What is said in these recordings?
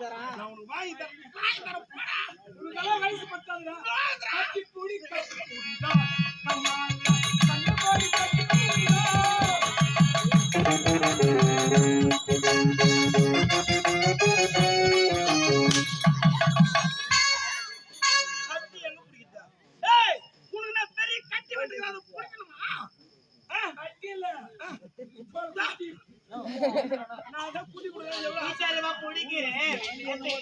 தரான் நான் உனக்கு வாங்கி தரேன் வாங்கி தரேன் போடா உனக்கெல்லாம் வயசு பத்தாதுடா கட்டி கூடி கட்டி கூடிடா கண்ணால கண்ண போடி கட்டி கூடிடா கட்டி எங்க பிடிக்குதா ஏய் உனக்கு நான் பெரிய கட்டி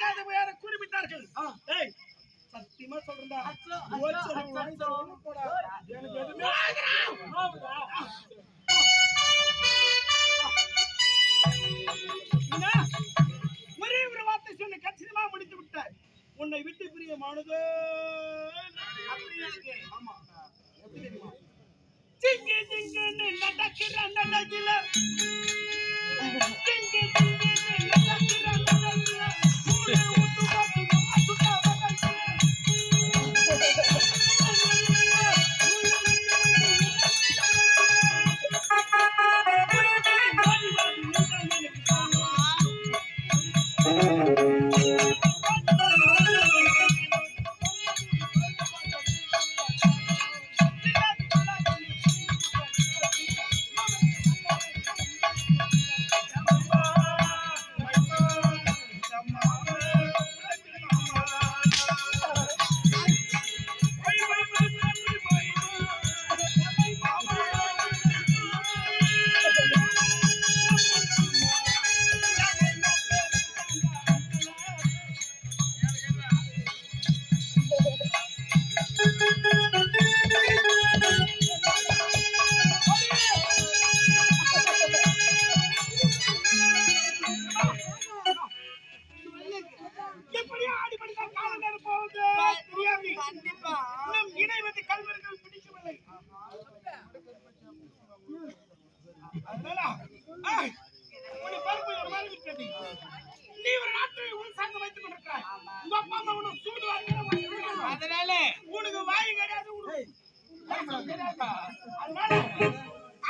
பிடிக்காத வேற குறிப்பிட்டார்கள். சத்தியமா. எனக்கு எதுவுமே? என்ன? ஒரே ஒரு வார்த்தை சொல்லி கச்சிதமா முடித்து விட்டாய். உன்னை விட்டு பிரியமானது ஆமா. எப்படி தெரியுமா? சிங்கு சிங்குன்னு நடக்கிற நடக்கில. சிங்கு சிங்குன்னு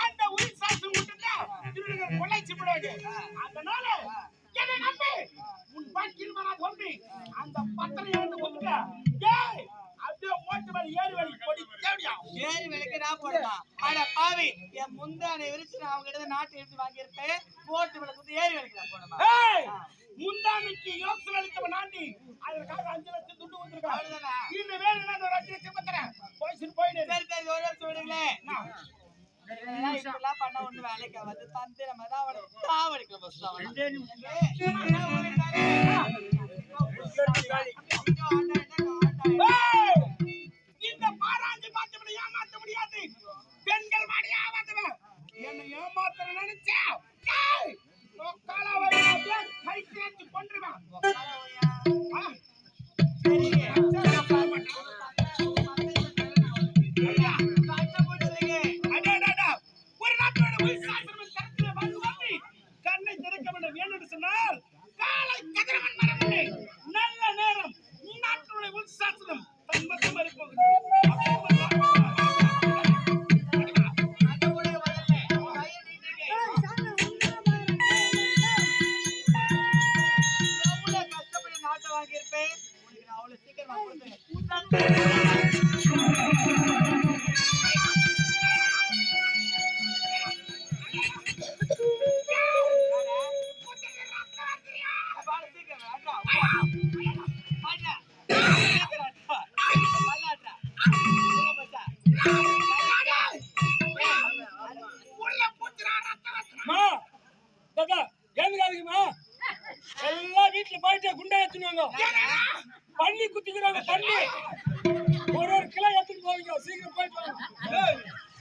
அந்த உயிர் சாட்சி விட்டுட்டா இவனுக்கு கொலைச்சு விடாது அதனால என்னை நம்பி உன் பாக்கியில் நான் ஒம்பி அந்த பத்திரம் எழுந்து கொடுத்துட்டா டேய் அப்படியே மோட்டு மேல ஏறி வழி போடி தேவையா ஏறி விலைக்கு நான் போடுமா அட பாவி என் முந்தானை விரிச்சு நான் அவங்க கிட்ட நாட்டு எடுத்து வாங்கியிருப்பேன். போட்டு விளக்கு ஏறி விலைக்கு நான் போடுமா ஏய் முந்தானைக்கு யோசனை அளித்தவன் நாண்டி. அதற்காக அஞ்சு லட்சம் துண்டு வந்திருக்கான்? இந்த வேலை ஒரு அஞ்சு லட்சம் போயிட்டு போயிடு சரி சரி ஒரு விடுங்களேன் இப்படிலாம் பண்ண ஒண்ணு வேலைக்கு ஆகாது தந்திரமா தான் அவனை தாவடிக்கல பஸ் ஏய்!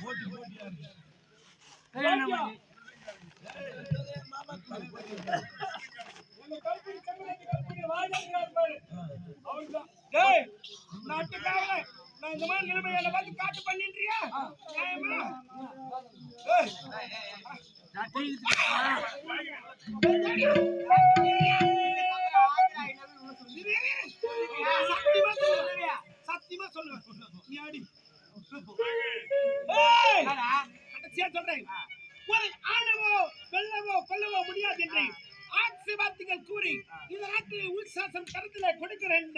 போட்டியா இருக்கு. போட்டியா? உங்க கல்புரி செம்மலத்தி கல்புரி வாஜாங்கிறார் பாரு. அவர்தான். டேய், நாட்டுக்காக நான் இந்த மாதிரி நிலைமை என்னை பார்த்து காட்டு? நியாயமா? ஏய், இரு, இரு. சத்தியமா சொல்லுவேன். சத்தியமா சொல்லுவேன். நீ அடி. ஏய், கடைசியா சொல்றேன். ஒரு ஆணவோ வெல்லவோ கொல்லவோ முடியாது என்று ஆட்சி வார்த்தைகள் கூறி இந்த நாட்டில் உள்சாசம் கருத்துல கொடுக்கிறேன்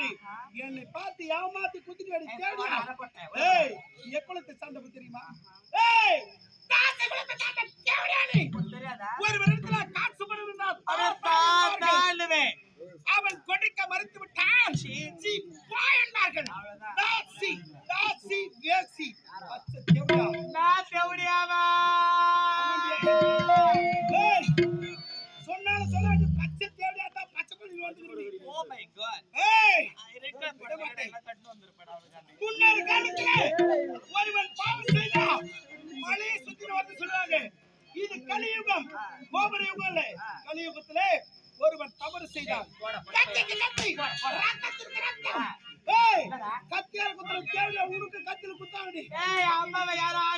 என்னை பார்த்து ஏமாத்தி குத்திட்டு அடி தேடியா? ஏய் எக்குளத்தை சார்ந்தவ தெரியுமா? ஏய் காசு குலத்தை சார்ந்த ஒரு வருடத்துல காசு பணம் அவன் கொடுக்க மறுத்து விட்டான். சீ பாயன்மார்கள் தாசி தாசி வேசி நான் செவடியாவா ஏய் சொன்னாலும் சொல்லாது பச்சை தேவடியா தான் பச்சை வந்து ஓ மை காட் ஏய் முன்னொரு காலத்திலே ஒருவன் பாவம் மலையை சுத்தி வந்து சொல்லுவாங்க. இது கலியுகம். கோபுர யுகம் இல்ல கலியுகத்திலே கத்தியால் குத்துற தேவையா உனக்கு கத்தில குத்தாங்கடி ஏய் அம்மாவை யாரும்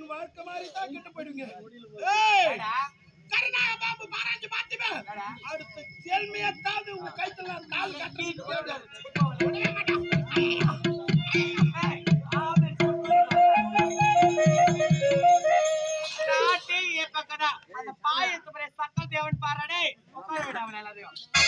என் வாழ்க்கை மாதிரி தான் கெட்டு போயிடுங்க ஏய் கருணாக பாம்பு பாராஞ்சு பார்த்துமே அடுத்த செல்மியத்தாவது உங்க கைத்துல தாள் கட்டி முறை சக்கல் தேவன் பாராடே உட்கார. எல்லாத்தையும்.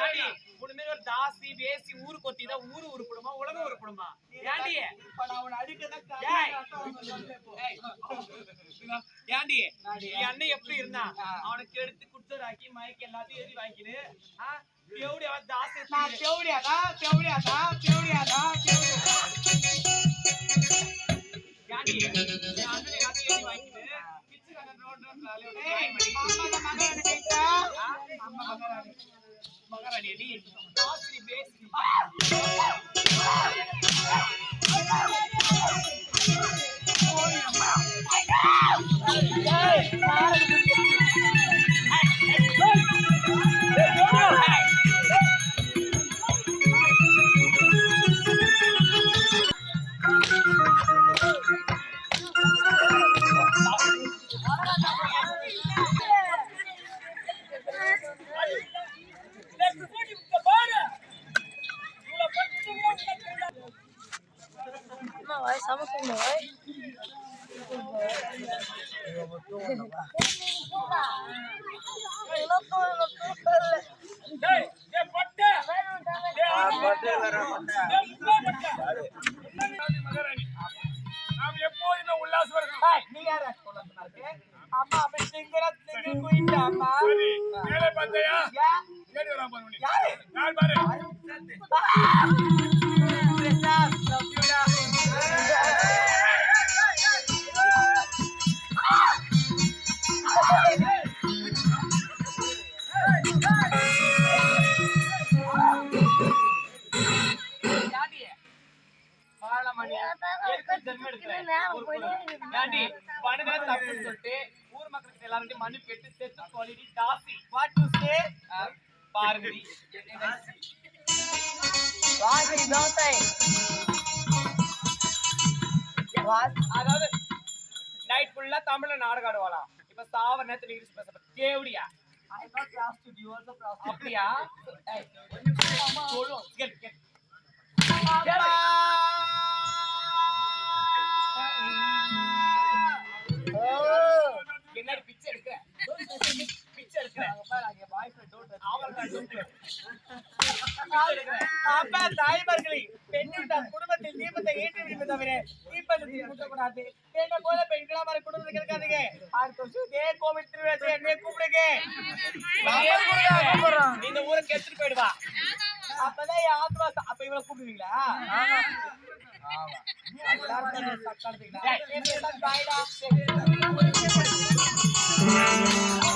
ஏண்டி, மாதிரி ஒரு தாசி, வேசி, ஊரு கொத்தி தான் ஊரு உருப்படுமா, உலகம் உருப்படுமா? ஏண்டி? ஏண்டி, அண்ணன் எப்படி இருந்தான்? அவனுக்கு எடுத்து குடுத்தராக்கி, மயக்கி எல்லாத்தையும் எழுதி எப்படி அவன் தாசி நான் தேவடியாதா, தேவடியாதா, தேவடியாதா, தேவடியாதா. ஏண்டி, அண்ணன் எல்லாத்தையும் எழுதி ரோட் மகாராணி கேட்டா? அம்மா மகாராணி. மகாராணி அடி, தாசி, வேசி. பாரு. யாரு? யார் பாரு? ஊர் மக்களுக்கு எல்லார்கிட்டயும் மன்னிப்பு கேட்டு செத்து தொலைடி தாசி. What to say? ஆ, பாருங்கடி. அதாவது நைட் ஃபுல்லா தமிழ்ல நாடகம் ஆடுவாளாம் இப்ப சாவர நேரத்துல இங்கிலீஷ் பேச தேவடியா I am not prostitute, you also prostitute. அப்படியா ஏய், சொல்லும் கேள் கேள் அப்ப தாய்மார்களே பெண்ணின் தன் குடும்பத்தில் தீபத்தை ஏற்றி விடுமே தவிர தீபத்தை கூட்டக்கூடாது என்ன போல பெண்களா மாதிரி குடும்பத்துக்கு இருக்காதுங்க அடுத்த வருஷம் இதே கோவில் திருவிழா என்னைய கூப்பிடுங்க இந்த ஊருக்கு எடுத்துட்டு போயிடுவா அப்பதான் என் ஆத்மா அப்ப இவளை கூப்பிடுவீங்களா ஆமா